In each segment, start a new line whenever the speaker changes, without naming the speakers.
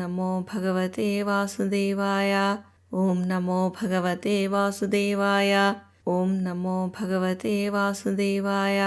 నమో భగవతే వాసుదేవాయ ఓం నమో భగవతే వాసుదేవాయ ఓం నమో భగవతే వాసుదేవాయ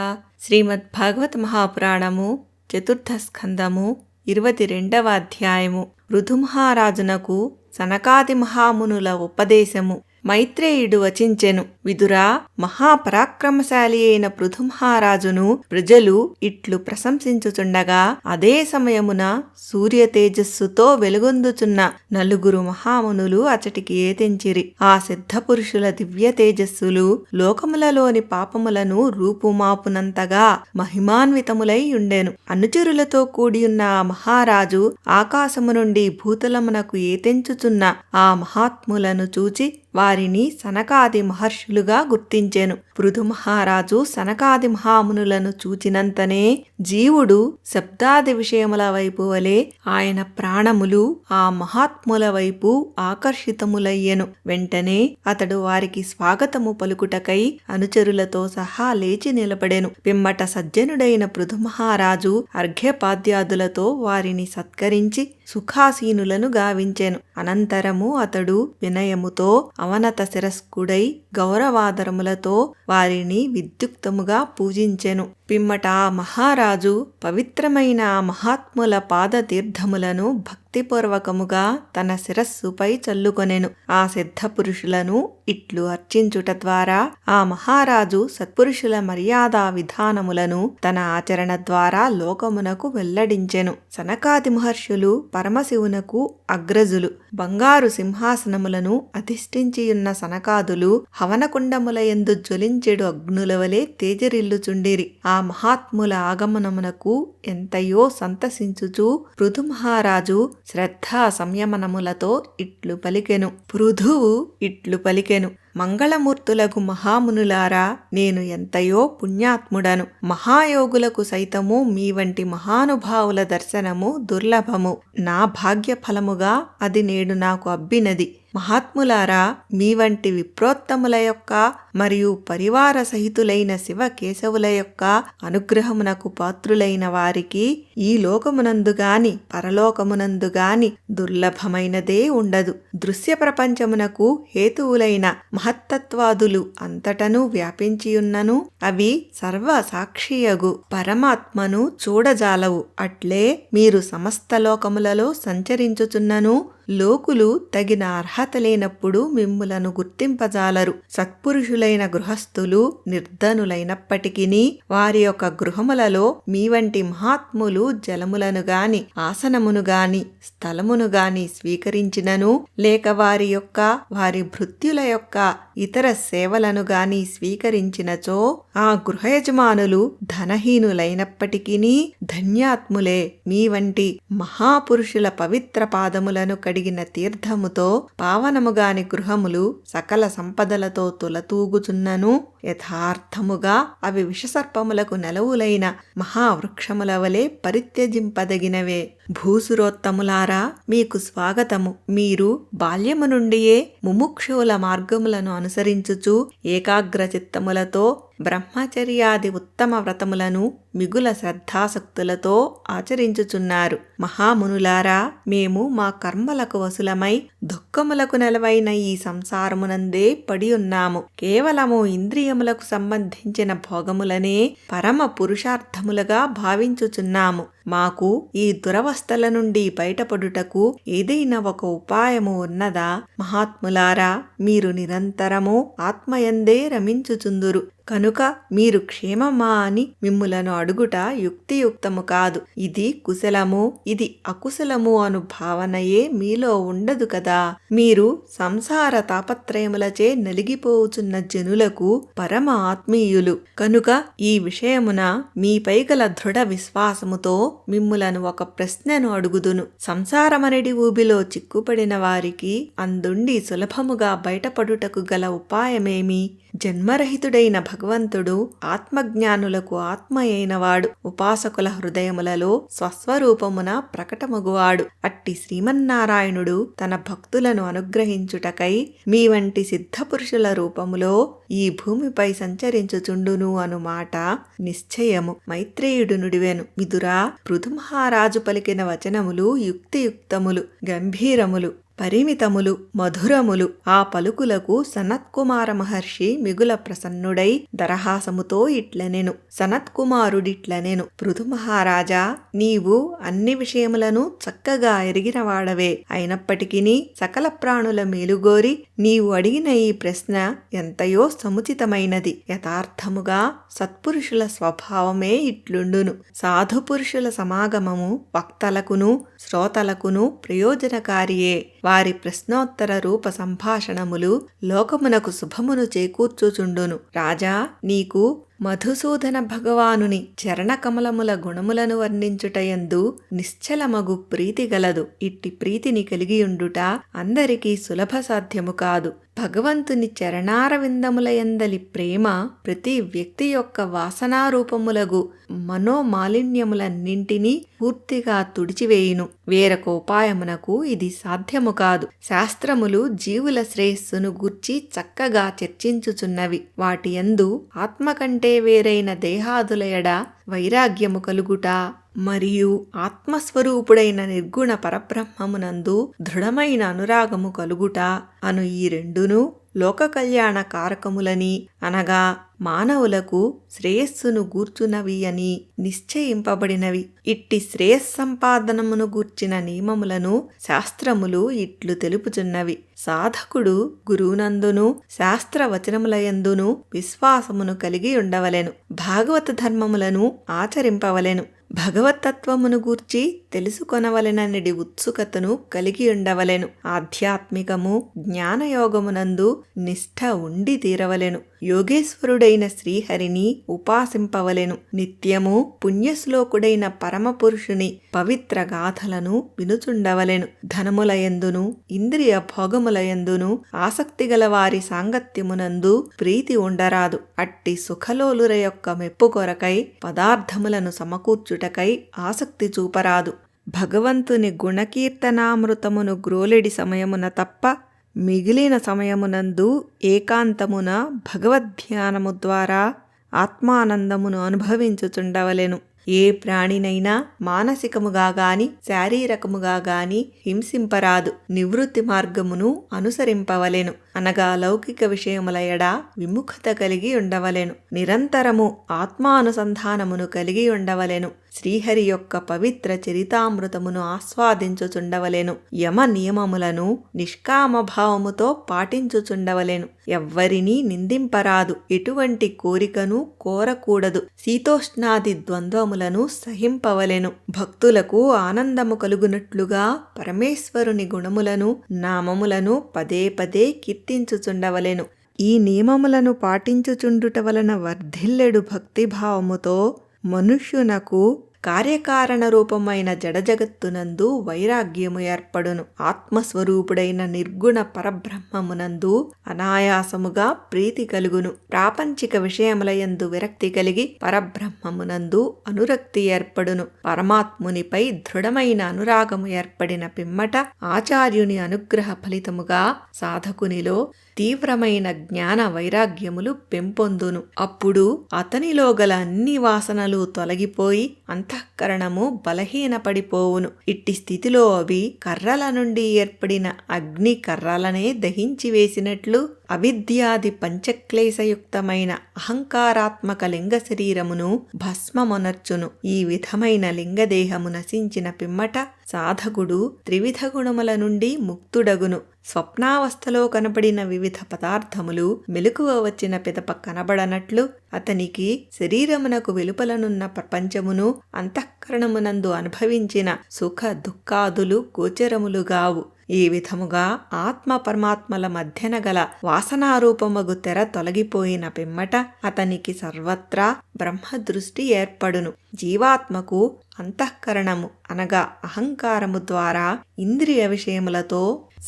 శ్రీమద్ భాగవత మహాపురాణము చతుర్థ స్కందము ఇరవై రెండవ అధ్యాయము ఋతుమహారాజునకు సనకాది మహామునుల ఉపదేశము మైత్రేయుడు వచించెను. విదురా మహాపరాక్రమశాలి అయిన పృథుమహారాజును ప్రజలు ఇట్లు ప్రశంసించుచుండగా అదే సమయమున సూర్య తేజస్సుతో వెలుగొందుచున్న నలుగురు మహామునులు అచటికి ఏతెంచిరి. ఆ సిద్ధ పురుషుల దివ్య తేజస్సులు లోకములలోని పాపములను రూపుమాపునంతగా మహిమాన్వితములై ఉండెను. అనుచరులతో కూడియున్న ఆ మహారాజు ఆకాశము నుండి భూతలమునకు ఏతెంచుచున్న ఆ మహాత్ములను చూచి వారిని సనకాది మహర్షులుగా గుర్తించెను. పృథు మహారాజు సనకాది మహామునులను చూచినంతనే జీవుడు శబ్దాది విషయముల వైపు వలె ఆయన ప్రాణములు ఆ మహాత్ముల వైపు ఆకర్షితములయ్యెను. వెంటనే అతడు వారికి స్వాగతము పలుకుటకై అనుచరులతో సహా లేచి నిలబడెను. పిమ్మట సజ్జనుడైన పృథు మహారాజు అర్ఘ్యపాద్యాదులతో వారిని సత్కరించి సుఖాసీనులను గావించెను. అనంతరము అతడు వినయముతో అవనత శిరస్కుడై గౌరవాదరములతో వారిని విద్యుక్తముగా పూజించెను. పిమ్మట ఆ మహారాజు పవిత్రమైన మహాత్ముల పాదతీర్థములను భక్తి భక్తిపూర్వకముగా తన శిరస్సుపై చల్లుకొనెను. ఆ సిద్ధ పురుషులను ఇట్లు అర్చించుట ద్వారా ఆ మహారాజు సత్పురుషుల మర్యాదా విధానములను తన ఆచరణ ద్వారా లోకమునకు వెల్లడించెను. సనకాది మహర్షులు పరమశివునకు అగ్రజులు. బంగారు సింహాసనములను అధిష్ఠించియున్న సనకాదులు హవనకుండములయందు జ్వలించెడు అగ్నుల వలె తేజరిల్లుచుండిరి. ఆ మహాత్ముల ఆగమనమునకు ఎంతయో సంతసించుచు పృథుమహారాజు శ్రద్ధా సంయమనములతో ఇట్లు పలికెను. పృథువు ఇట్లు పలికెను. మంగళమూర్తులకు మహామునులారా నేను ఎంతయో పుణ్యాత్ముడను. మహాయోగులకు సైతము మీ వంటి మహానుభావుల దర్శనము దుర్లభము. నా భాగ్య ఫలముగా అది నేడు నాకు అబ్బినది. మహాత్ములారా మీ వంటి విప్రోత్తముల యొక్క మరియు పరివార సహితులైన శివ కేశవుల యొక్క అనుగ్రహమునకు పాత్రులైన వారికి ఈ లోకమునందు గాని పరలోకమునందు గాని దుర్లభమైనదే ఉండదు. దృశ్య ప్రపంచమునకు హేతువులైన మహత్తత్వాదులు అంతటను వ్యాపించియున్నను అవి సర్వ సాక్షియగు పరమాత్మను చూడజాలవు. అట్లే మీరు సమస్త లోకములలో సంచరించుచున్నను లోకులు తగిన అర్హత లేనప్పుడు మిమ్ములను గుర్తింపజాలరు. సత్పురుషులైన గృహస్థులు నిర్ధనులైనప్పటికీ వారి యొక్క గృహములలో మీ వంటి మహాత్ములు జలములను గాని ఆసనమును గాని స్థలమును గాని స్వీకరించినను లేక వారి యొక్క వారి భృత్యుల యొక్క ఇతర సేవలను గాని స్వీకరించినచో ఆ గృహయజమానులు ధనహీనులైనప్పటికీ ధన్యాత్ములే మీ వంటి మహాపురుషుల పవిత్ర పాదములను కడిగిన తీర్థముతో పావనముగాని గృహములు సకల సంపదలతో తులతూగుచున్నను. యథార్థముగా అవి విషసర్పములకు నెలవులైన మహావృక్షముల వలె పరిత్యజింపదగినవే. భూసురోత్తములారా మీకు స్వాగతము. మీరు బాల్యము నుండియే ముముక్షువుల మార్గములను అనుసరించుచు ఏకాగ్ర చిత్తములతో బ్రహ్మచర్యాది ఉత్తమ వ్రతములను మిగుల శ్రద్ధాసక్తులతో ఆచరించుచున్నారు. మహామునులారా మేము మా కర్మలకు వసులమై దుఃఖములకు నెలవైన ఈ సంసారమునందే పడి ఉన్నాము కేవలము ఇంద్రియములకు సంబంధించిన భోగములనే పరమ పురుషార్థములుగా భావించుచున్నాము. మాకు ఈ దురవస్థల నుండి బయటపడుటకు ఏదైనా ఒక ఉపాయము ఉన్నదా? మహాత్ములారా మీరు నిరంతరము ఆత్మయందే రమించుచుందురు. కనుక మీరు క్షేమమా అని మిమ్ములను అడుగుట యుక్తియుక్తము కాదు. ఇది కుశలము ఇది అకుశలము అను భావనయే మీలో ఉండదు కదా. మీరు సంసార తాపత్రయములచే నలిగిపోవుచున్న జనులకు పరమ ఆత్మీయులు. కనుక ఈ విషయమున మీపై గల దృఢ విశ్వాసముతో మిమ్ములను ఒక ప్రశ్నను అడుగుదును. సంసారమనడి ఊబిలో చిక్కుపడిన వారికి అందుండి సులభముగా బయటపడుటకు గల ఉపాయమేమి? జన్మరహితుడైన భగవంతుడు ఆత్మజ్ఞానులకు ఆత్మ అయినవాడు ఉపాసకుల హృదయములలో స్వస్వరూపమున ప్రకటమగువాడు. అట్టి శ్రీమన్నారాయణుడు తన భక్తులను అనుగ్రహించుటకై మీ వంటి సిద్ధపురుషుల రూపములో ఈ భూమిపై సంచరించుచుండును అను మాట నిశ్చయము. మైత్రేయుడు నుడివెను మిదురా పృథుమహారాజు పలికిన వచనములు యుక్తియుక్తములు గంభీరములు. పరిమితములు మధురములు. ఆ పలుకులకు సనత్కుమార మహర్షి మిగుల ప్రసన్నుడై దరహాసముతో ఇట్లనెను. సనత్కుమారుడిట్లనెను. పృథు మహారాజా నీవు అన్ని విషయములను చక్కగా ఎరిగినవాడవే. అయినప్పటికీ సకల ప్రాణుల మేలుగోరి నీవు అడిగిన ఈ ప్రశ్న ఎంతయో సముచితమైనది. యథార్థముగా సత్పురుషుల స్వభావమే ఇట్లుండును. సాధు పురుషుల సమాగమము వక్తలకును శ్రోతలకును ప్రయోజనకారియే. వారి ప్రశ్నోత్తర రూప సంభాషణములు లోకమునకు శుభమును చేకూర్చుచుండును. రాజా నీకు మధుసూదన భగవానుని చరణకమలముల గుణములను వర్ణించుటయందు నిశ్చలమగు ప్రీతి గలదు. ఇట్టి ప్రీతిని కలిగియుండుట అందరికీ సులభ సాధ్యము కాదు. భగవంతుని చరణారవిందములయందలి ప్రేమ ప్రతి వ్యక్తి యొక్క వాసనారూపములగు మనోమాలిన్యములన్నింటినీ పూర్తిగా తుడిచివేయును. వేరొక ఉపాయమునకు ఇది సాధ్యము కాదు. శాస్త్రములు జీవుల శ్రేయస్సును గూర్చి చక్కగా చర్చించుచున్నవి. వాటి యందు ఆత్మ కంటే వేరైన దేహాదుల ఎడ వైరాగ్యము కలుగుట మరియు ఆత్మస్వరూపుడైన నిర్గుణ పరబ్రహ్మమునందు దృఢమైన అనురాగము కలుగుట అను ఈ రెండును లోక కళ్యాణ కారకములని అనగా మానవులకు శ్రేయస్సును గూర్చునవి అని నిశ్చయింపబడినవి. ఇట్టి శ్రేయస్సంపాదనమును గూర్చిన నియమములను శాస్త్రములు ఇట్లు తెలుపుచున్నవి. సాధకుడు గురువునందును శాస్త్రవచనములయందును విశ్వాసమును కలిగి ఉండవలెను. భాగవత ధర్మములను ఆచరింపవలెను. భగవతత్వమును గూర్చి తెలుసుకొనవలెననిడి ఉత్సుకతను కలిగి ఉండవలెను. ఆధ్యాత్మికము జ్ఞానయోగమునందు నిష్ఠ ఉండి తీరవలెను. యోగేశ్వరుడైన శ్రీహరిని ఉపాసింపవలెను. నిత్యము పుణ్యశ్లోకుడైన పరమపురుషుని పవిత్ర గాథలను వినుచుండవలెను. ధనములయందును ఇంద్రియ భోగములయందును ఆసక్తిగల వారి సాంగత్యమునందు ప్రీతి ఉండరాదు. అట్టి సుఖలోలుర యొక్క మెప్పు కొరకై పదార్థములను సమకూర్చుటకై ఆసక్తి చూపరాదు. భగవంతుని గుణకీర్తనామృతమును గ్రోలెడి సమయమున తప్ప మిగిలిన సమయమునందు ఏకాంతమున భగవద్ధ్యానము ద్వారా ఆత్మానందమును అనుభవించుచుండవలెను. ఏ ప్రాణినైనా మానసికముగా గాని శారీరకముగా గాని హింసింపరాదు. నివృత్తి మార్గమును అనుసరింపవలెను. అనగా లౌకిక విషయముల ఎడ విముఖత కలిగి ఉండవలెను. నిరంతరము ఆత్మానుసంధానమును కలిగి ఉండవలెను. శ్రీహరి యొక్క పవిత్ర చరితామృతమును ఆస్వాదించుచుండవలెను. యమ నియమములను నిష్కామభావముతో పాటించుచుండవలెను. ఎవ్వరినీ నిందింపరాదు. ఎటువంటి కోరికను కోరకూడదు. శీతోష్ణాది ద్వంద్వములను సహింపవలెను. భక్తులకు ఆనందము కలుగునట్లుగా పరమేశ్వరుని గుణములను నామములను పదే పదే కీర్తించుచుండవలెను. ఈ నియమములను పాటించుచుండుట వలన వర్ధిల్లెడు భక్తిభావముతో మనుష్యునకు కార్యకారణ రూపమైన జడజగత్తునందు వైరాగ్యము ఏర్పడును. ఆత్మస్వరూపుడైన నిర్గుణ పరబ్రహ్మమునందు అనాయాసముగా ప్రీతి కలుగును. ప్రాపంచిక విషయములయందు విరక్తి కలిగి పరబ్రహ్మమునందు అనురక్తి ఏర్పడును. పరమాత్మునిపై దృఢమైన అనురాగము ఏర్పడిన పిమ్మట ఆచార్యుని అనుగ్రహ ఫలితముగా సాధకునిలో తీవ్రమైన జ్ఞాన వైరాగ్యములు పెంపొందును. అప్పుడు అతనిలో గల అన్ని వాసనలు తొలగిపోయి అంతఃకరణము బలహీనపడిపోవును. ఇట్టి స్థితిలో అవి కర్రల నుండి ఏర్పడిన అగ్ని కర్రలనే దహించి వేసినట్లు అవిద్యాది పంచక్లేశయుక్తమైన అహంకారాత్మక లింగ శరీరమును భస్మమునర్చును. ఈ విధమైన లింగదేహము నశించిన పిమ్మట సాధకుడు త్రివిధ గుణముల నుండి ముక్తుడగును. స్వప్నావస్థలో కనబడిన వివిధ పదార్థములు మెలకువ వచ్చిన పిదప కనబడనట్లు అతనికి శరీరమునకు వెలుపలనున్న ప్రపంచమును అంతఃకరణమునందు అనుభవించిన సుఖ దుఃఖాదులు గోచరములుగావు. ఈ విధముగా ఆత్మ పరమాత్మల మధ్యన గల వాసనారూపమగు తెర తొలగిపోయిన పిమ్మట అతనికి సర్వత్రా బ్రహ్మదృష్టి ఏర్పడును. జీవాత్మకు అంతఃకరణము అనగా అహంకారము ద్వారా ఇంద్రియ విషయములతో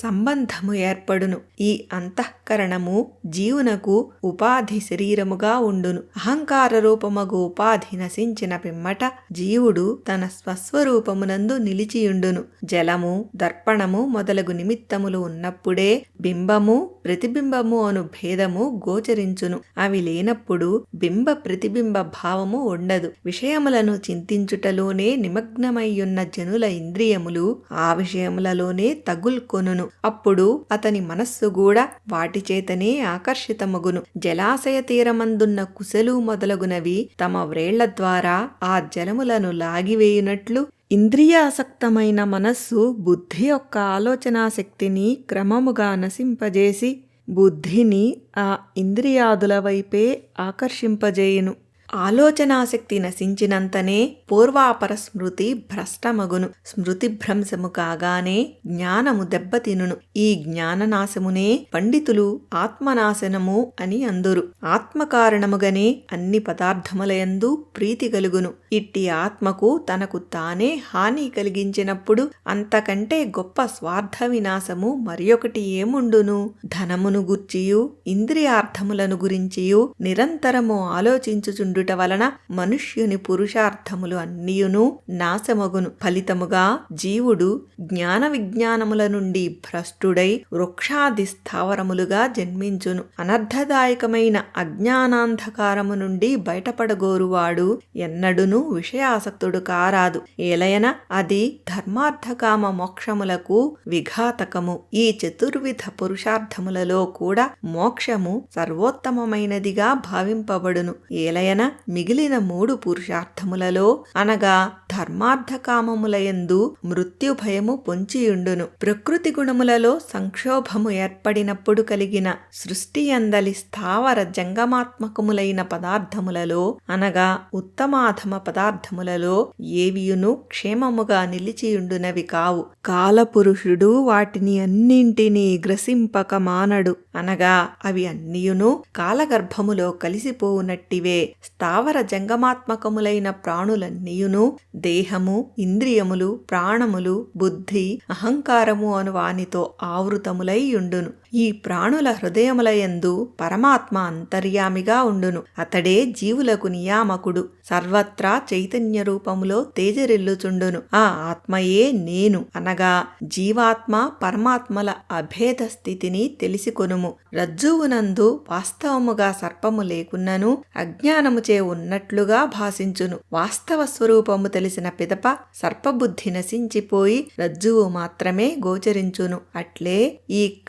సంబంధము ఏర్పడును. ఈ అంతఃకరణము జీవునకు ఉపాధి శరీరముగా ఉండును. అహంకార రూపమగు ఉపాధి నశించిన పిమ్మట జీవుడు తన స్వస్వరూపమునందు నిలిచియుండును. జలము దర్పణము మొదలగు నిమిత్తములు ఉన్నప్పుడే బింబము ప్రతిబింబము అను భేదము గోచరించును. అవి లేనప్పుడు బింబ ప్రతిబింబ భావము ఉండదు. విషయములను చింతించుటలోనే నిమగ్నమయ్యున్న జనుల ఇంద్రియములు ఆ విషయములలోనే తగుల్కొనును. అప్పుడు అతని మనస్సు కూడా వాటి చేతనే ఆకర్షితమగును. జలాశయ తీరమందున్న కుశలు మొదలగునవి తమ వ్రేళ్ళ ద్వారా ఆ జలములను లాగివేయునట్లు ఇంద్రియాసక్తమైన మనస్సు బుద్ధి యొక్క ఆలోచనా శక్తిని క్రమముగా నశింపజేసి బుద్ధిని ఆ ఇంద్రియాదుల వైపే ఆకర్షింపజేయును. ఆలోచనాశక్తి నశించినంతనే పూర్వాపర స్మృతి భ్రష్టమగును. స్మృతి భ్రంశము కాగానే జ్ఞానము దెబ్బతినును. ఈ జ్ఞాననాశమునే పండితులు ఆత్మనాశనము అని అందురు. ఆత్మకారణముగనే అన్ని పదార్థములయందు ప్రీతి కలుగును. ఇట్టి ఆత్మకు తనకు తానే హాని కలిగించినప్పుడు అంతకంటే గొప్ప స్వార్థ వినాశము మరొకటి ఏముండును? ధనమును గుర్చియు ఇంద్రియార్థములను గురించియు నిరంతరము ఆలోచించుచుండుట వలన మనుష్యుని పురుషార్థములు అన్నియును నాశమగును. ఫలితముగా జీవుడు జ్ఞాన విజ్ఞానముల నుండి భ్రష్టుడై వృక్షాది స్థావరములుగా జన్మించును. అనర్థదాయకమైన అజ్ఞానాంధకారము నుండి బయటపడగోరువాడు ఎన్నడును విషయాసక్తుడు కారాదు. ఏలయన అది ధర్మార్థకామ మోక్షములకు విఘాతకము. ఈ చతుర్విధ పురుషార్థములలో కూడా మోక్షము సర్వోత్తమమైనదిగా భావింపబడును. ఏలయన మిగిలిన మూడు పురుషార్థములలో అనగా ధర్మార్థకామములయందు మృత్యు భయము పొంచియుండును. ప్రకృతి గుణములలో సంక్షోభము ఏర్పడినప్పుడు కలిగిన సృష్టి అందలి స్థావర జంగమాత్మకములైన పదార్థములలో అనగా ఉత్తమాధమ పదార్థములలో ఏవియును క్షేమముగా నిలిచియుండునవి కావు. కాలపురుషుడు వాటిని అన్నింటినీ గ్రసింపక మానడు అనగా అవి అన్నియును కాలగర్భములో కలిసిపోవునట్టివే. స్థావర జంగమాత్మకములైన ప్రాణులన్నీయును దేహము ఇంద్రియములు ప్రాణములు బుద్ధి అహంకారము అను వానితో ఆవృతములై ఉండును ఈ ప్రాణుల హృదయములయందు పరమాత్మ అంతర్యామిగా ఉండును. అతడే జీవులకు నియామకుడు. సర్వత్రా చైతన్య రూపములో తేజరిల్లుచుండును. ఆ ఆత్మయే నేను అనగా జీవాత్మ పరమాత్మల అభేద స్థితిని తెలిసికొనుము. రజ్జువునందు వాస్తవముగా సర్పము లేకున్నను అజ్ఞానముచే ఉన్నట్లుగా భాషించును. వాస్తవ స్వరూపము తెలిసిన పిదప సర్పబుద్ధి నశించిపోయి రజ్జువు మాత్రమే గోచరించును. అట్లే ఈ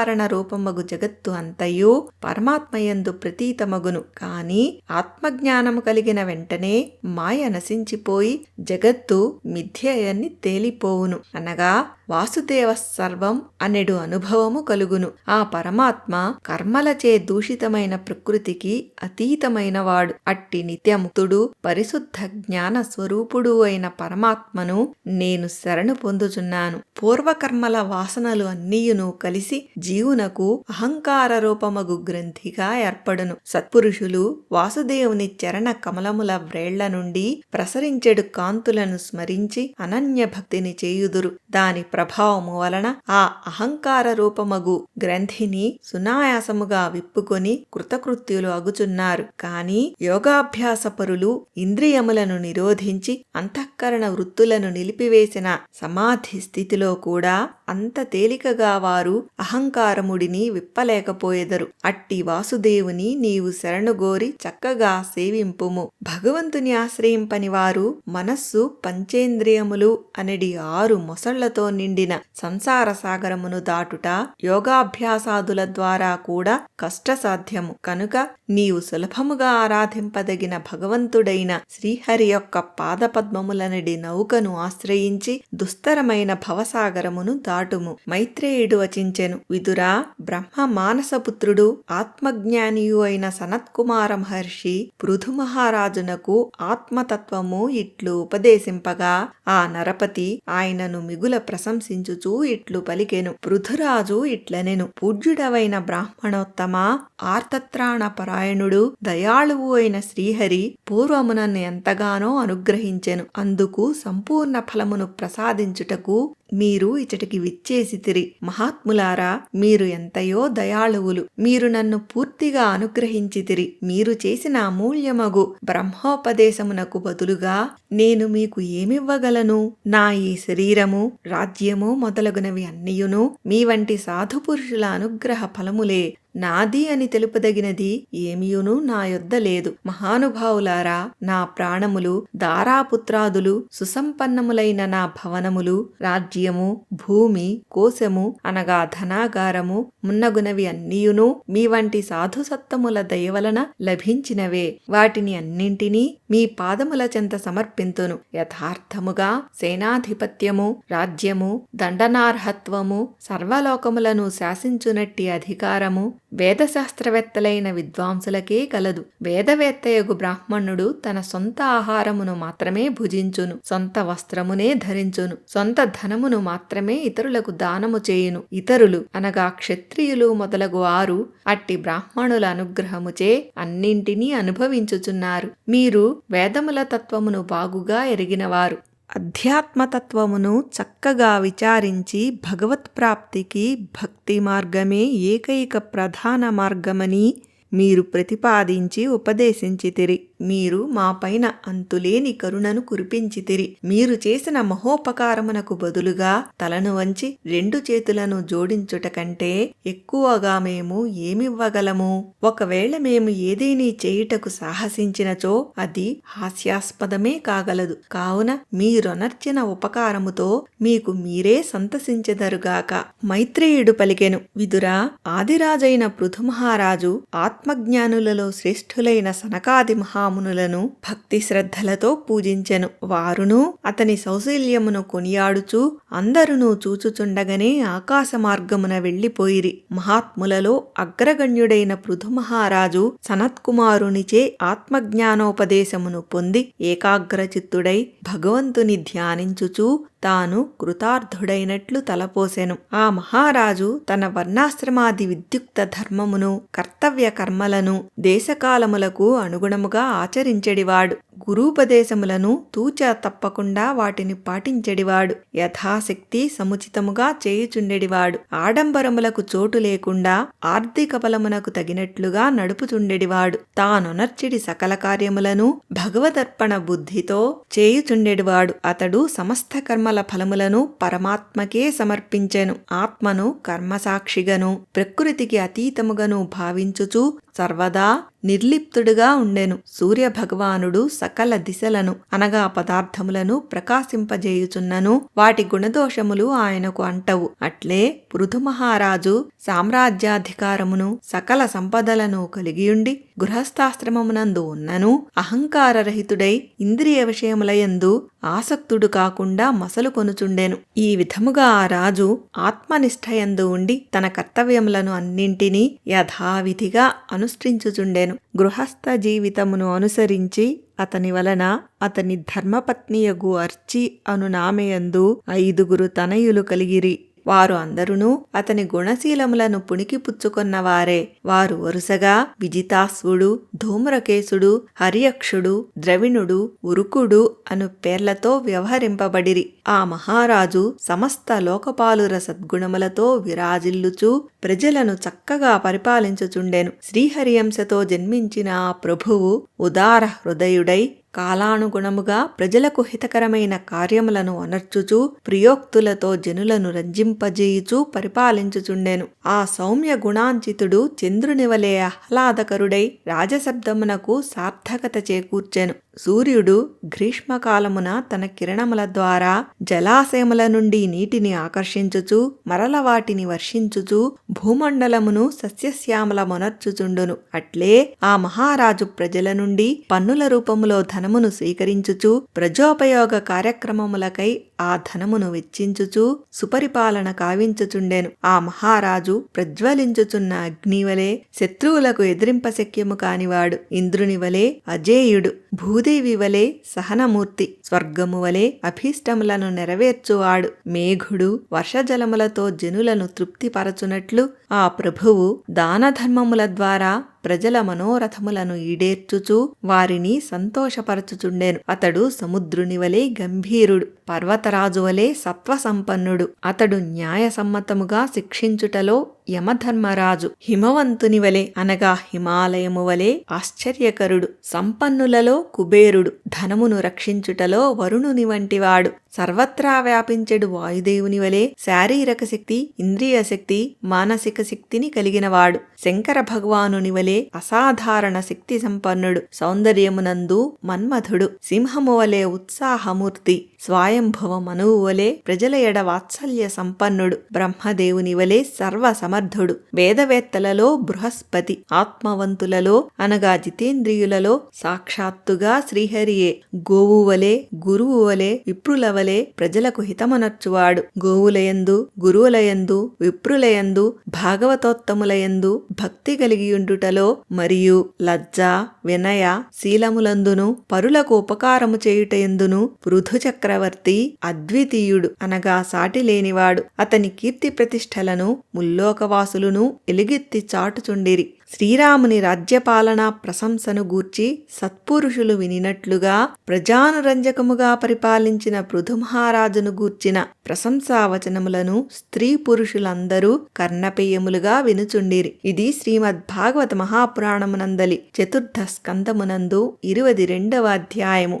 కారణ రూపమగు జగత్తు అంతయు పరమాత్మయందు ప్రతీతమగును. కాని ఆత్మజ్ఞానము కలిగిన వెంటనే మాయ నశించిపోయి జగత్తు మిథ్యయన్ని తేలిపోవును. అనగా వాసుదేవ సర్వం అనెడు అనుభవము కలుగును. ఆ పరమాత్మ కర్మలచే దూషితమైన ప్రకృతికి అతీతమైన వాడు. అట్టి నిత్యముక్తుడు పరిశుద్ధ జ్ఞాన స్వరూపుడు అయిన పరమాత్మను నేను శరణు పొందుచున్నాను. పూర్వకర్మల వాసనలు అన్నీయును కలిసి జీవునకు అహంకార రూపమగు గ్రంథిగా ఏర్పడును. సత్పురుషులు వాసుదేవుని చరణ కమలముల వ్రేళ్ళ నుండి ప్రసరించెడు కాంతులను స్మరించి అనన్య భక్తిని చేయుదురు. దాని ప్రభావము వలన ఆ అహంకార రూపమగు గ్రంథిని సునాయాసముగా విప్పుకొని కృతకృత్యులు అగుచున్నారు. కాని యోగాభ్యాసపరులు ఇంద్రియములను నిరోధించి అంతఃకరణ వృత్తులను నిలిపివేసిన సమాధి స్థితిలో కూడా అంత తేలికగా వారు అహంకారముడిని విప్పలేకపోయెదరు. అట్టి వాసుదేవుని నీవు శరణుగోరి చక్కగా సేవింపుము. భగవంతుని ఆశ్రయింపని వారు మనస్సు పంచేంద్రియములు అనడి ఆరు మొసళ్ళతో నిండిన సంసార సాగరమును దాటుట యోగాభ్యాసాదుల ద్వారా కూడా కష్టసాధ్యము. కనుక నీవు సులభముగా ఆరాధింపదగిన భగవంతుడైన శ్రీహరి యొక్క పాదపద్మములనడి నౌకను ఆశ్రయించి దుస్తరమైన భవసాగరమును దాటుము. మైత్రేయుడు వచించెను విదురా బ్రహ్మ మానసపుత్రుడు ఆత్మజ్ఞానియు అయిన సనత్కుమార మహర్షి పృథు మహారాజునకు ఆత్మతత్వము ఇట్లు ఉపదేశింపగా ఆ నరపతి ఆయనను మిగుల ప్రశంసించుచూ ఇట్లు పలికెను. పృథురాజు ఇట్లనెను. పూజ్యుడవైన బ్రాహ్మణోత్తమ ఆర్తత్రాణ పరాయణుడు దయాళువు అయిన శ్రీహరి పూర్వమునన్ను ఎంతగానో అనుగ్రహించెను. అందుకు సంపూర్ణ ఫలమును ప్రసాదించుటకు మీరు ఇచటికి విచ్చేసితిరి మహాత్ములారా మీరు ఎంతయో దయాళువులు. మీరు నన్ను పూర్తిగా అనుగ్రహించితిరి మీరు చేసిన అమూల్యమగు బ్రహ్మోపదేశమునకు బదులుగా నేను మీకు ఏమివ్వగలను? నా ఈ శరీరము రాజ్యము మొదలగునవి అన్నియును మీ వంటి సాధు పురుషుల అనుగ్రహ ఫలములే. నాది అని తెలుపదగినది ఏమియును నా యొద్ద లేదు. మహానుభావులారా నా ప్రాణములు దారాపుత్రాదులు సుసంపన్నములైన నా భవనములు రాజ్యము భూమి కోశము అనగా ధనాగారము మున్నగునవి అన్నియును మీ వంటి సాధుసత్తముల దయవలన లభించినవే. వాటిని అన్నింటినీ మీ పాదముల చెంత సమర్పింతును. యథార్థముగా సేనాధిపత్యము రాజ్యము దండనార్హత్వము సర్వలోకములను శాసించునట్టి అధికారము వేదశాస్త్రవేత్తలైన విద్వాంసులకే కలదు. వేదవేత్తయగు బ్రాహ్మణుడు తన సొంత ఆహారమును మాత్రమే భుజించును సొంత వస్త్రమునే ధరించును సొంత ధనమును మాత్రమే ఇతరులకు దానము చేయును. ఇతరులు అనగా క్షత్రియులు మొదలగు ఆరు అట్టి బ్రాహ్మణుల అనుగ్రహముచే అన్నింటినీ అనుభవించుచున్నారు. మీరు వేదముల తత్వమును బాగుగా ఎరిగినవారు. అధ్యాత్మతత్వమును చక్కగా విచారించి భగవత్ప్రాప్తికి భక్తి మార్గమే ఏకైక ప్రధాన మార్గమని మీరు ప్రతిపాదించి ఉపదేశించితిరి. మీరు మాపైన అంతులేని కరుణను కురిపించితిరి. మీరు చేసిన మహోపకారమునకు బదులుగా తలను వంచి రెండు చేతులను జోడించుట కంటే ఎక్కువగా మేము ఏమివ్వగలము? ఒకవేళ మేము ఏదేని చేయుటకు సాహసించినచో అది హాస్యాస్పదమే కాగలదు. కావున మీరొనర్చిన ఉపకారముతో మీకు మీరే సంతసించెదరుగాక. మైత్రేయుడు పలికెను విదురా ఆదిరాజైన పృథుమహారాజు ఆత్మజ్ఞానులలో శ్రేష్ఠులైన సనకాది మహామునులను భక్తి శ్రద్ధలతో పూజించెను. వారును అతని సౌశీల్యమును కొనియాడుచు అందరును చూచుచుండగనే ఆకాశ మార్గమున వెళ్ళిపోయిరి మహాత్ములలో అగ్రగణ్యుడైన పృథుమహారాజు సనత్కుమారునిచే ఆత్మజ్ఞానోపదేశమును పొంది ఏకాగ్రచిత్తుడై భగవంతుని ధ్యానించుచూ తాను కృతార్థుడైనట్లు తలపోసెను. ఆ మహారాజు తన వర్ణాశ్రమాది విద్యుక్త ధర్మమును కర్తవ్య కర్మలను దేశకాలములకు అనుగుణముగా ఆచరించెడివాడు. గురూపదేశములను తూచ తప్పకుండా వాటిని పాటించెడివాడు. యథాశక్తి సముచితముగా చేయుచుండెడివాడు. ఆడంబరములకు చోటు లేకుండా ఆర్థిక బలమునకు తగినట్లుగా నడుపుచుండెడివాడు. తానొనర్చిడి సకల కార్యములను భగవదర్పణ బుద్ధితో చేయుచుండెడివాడు. అతడు సమస్త కర్మల ఫలములను పరమాత్మకే సమర్పించెను. ఆత్మను కర్మసాక్షిగను ప్రకృతికి అతీతముగను భావించుచు సర్వదా నిర్లిప్తుడుగా ఉండెను. సూర్య భగవానుడు సకల దిశలను అనగా పదార్థములను ప్రకాశింపజేయుచున్నను. వాటి గుణదోషములు ఆయనకు అంటవు. అట్లే పృథుమహారాజు సామ్రాజ్యాధికారమును సకల సంపదలను కలిగియుండి గృహస్థాశ్రమమునందు ఉన్నను అహంకారరహితుడై ఇంద్రియ విషయములయందు ఆసక్తుడు కాకుండా మసలు కొనుచుండెను. ఈ విధముగా ఆ రాజు ఆత్మనిష్టయందు ఉండి తన కర్తవ్యములను అన్నింటినీ యథావిధిగా అనుష్ఠించుచుండెను. గృహస్థ జీవితమును అనుసరించి అతని వలన అతని ధర్మపత్నియగు అర్చి అను నామయందు ఐదుగురు తనయులు కలిగిరి. వారు అందరును అతని గుణశీలములను పుణికిపుచ్చుకొన్నవారే వారు వరుసగా విజితాశ్వుడు ధూమ్రకేశుడు హరియక్షుడు ద్రవిణుడు ఉరుకుడు అను పేర్లతో వ్యవహరింపబడిరి. ఆ మహారాజు సమస్త లోకపాలుర సద్గుణములతో విరాజిల్లుచు ప్రజలను చక్కగా పరిపాలించుచుండెను. శ్రీహరియంశతో జన్మించిన ఆ ప్రభువు ఉదార హృదయుడై కాలానుగుణముగా ప్రజలకు హితకరమైన కార్యములను అనర్చుచు ప్రియోక్తులతో జనులను రంజింపజేయుచు పరిపాలించుచుండెను. ఆ సౌమ్య గుణాంచితుడు చంద్రునివలే ఆహ్లాదకరుడై రాజశబ్దమునకు సార్థకత చేకూర్చెను. సూర్యుడు గ్రీష్మకాలమున తన కిరణముల ద్వారా జలాశయముల నుండి నీటిని ఆకర్షించుచు మరల వాటిని వర్షించుచు భూమండలమును సస్యశ్యామలమునర్చుచుండును అట్లే ఆ మహారాజు ప్రజల నుండి పన్నుల రూపములో ధనమును స్వీకరించుచు ప్రజోపయోగ కార్యక్రమములకై ఆ ధనమును వెచ్చించుచు సుపరిపాలన కావించుచుండెను. ఆ మహారాజు ప్రజ్వలించుచున్న అగ్నివలే శత్రువులకు ఎదిరింపశక్యము కానివాడు. ఇంద్రునివలే అజేయుడు భూదేవి వలె సహనమూర్తి స్వర్గము వలె అభీష్టములను నెరవేర్చువాడు. మేఘుడు వర్షజలములతో జనులను తృప్తిపరచునట్లు ఆ ప్రభువు దానధర్మముల ద్వారా ప్రజల మనోరథములను ఈడేర్చుచు వారిని సంతోషపరచుచుండెను. అతడు సముద్రుని వలె గంభీరుడు పర్వతరాజు వలె సత్వసంపన్నుడు. అతడు న్యాయసమ్మతముగా శిక్షించుటలో యమధర్మరాజు హిమవంతుని వలె అనగా హిమాలయము వలె ఆశ్చర్యకరుడు సంపన్నులలో కుబేరుడు ధనమును రక్షించుటలో వరుణుని వంటివాడు. సర్వత్రా వ్యాపించెడు వాయుదేవుని వలె శారీరక శక్తి ఇంద్రియ శక్తి మానసిక శక్తిని కలిగినవాడు. శంకర భగవానుని వలె అసాధారణ శక్తి సంపన్నుడు సౌందర్యమునందు మన్మధుడు. సింహము వలె ఉత్సాహమూర్తి. స్వయంభవం మనువు ప్రజల ఎడ వాత్సల్య సంపన్నుడు బ్రహ్మదేవుని వలె సర్వ సమర్థుడు వేదవేత్తలలో బృహస్పతి ఆత్మవంతులలో అనగా జితేంద్రియులలో సాక్షాత్తుగా శ్రీహరియే. గోవు వలె గురువు వలె విప్రుల వలె ప్రజలకు హితమనర్చువాడు. గోవులయందు గురువులయందు విప్రులయందు భాగవతోత్తములయందు భక్తి కలిగియుండుటలో మరియు లజ్జ వినయ శీలములందును పరులకు ఉపకారము చేయుటయందును పృథుచక్ర చక్రవర్తి అద్వితీయుడు అనగా సాటి లేనివాడు. అతని కీర్తి ప్రతిష్టలను ముల్లోకవాసులును ఎలుగెత్తి చాటుచుండిరి. శ్రీరాముని రాజ్యపాలన ప్రశంసను గూర్చి సత్పురుషులు వినినట్లుగా ప్రజానురంజకముగా పరిపాలించిన పృథుమహారాజును గూర్చిన ప్రశంసావచనములను స్త్రీ పురుషులందరూ కర్ణపేయములుగా వినుచుండిరి. ఇది శ్రీమద్ భాగవత మహాపురాణమునందలి చతుర్థ స్కందమునందు ఇరువది రెండవ అధ్యాయము.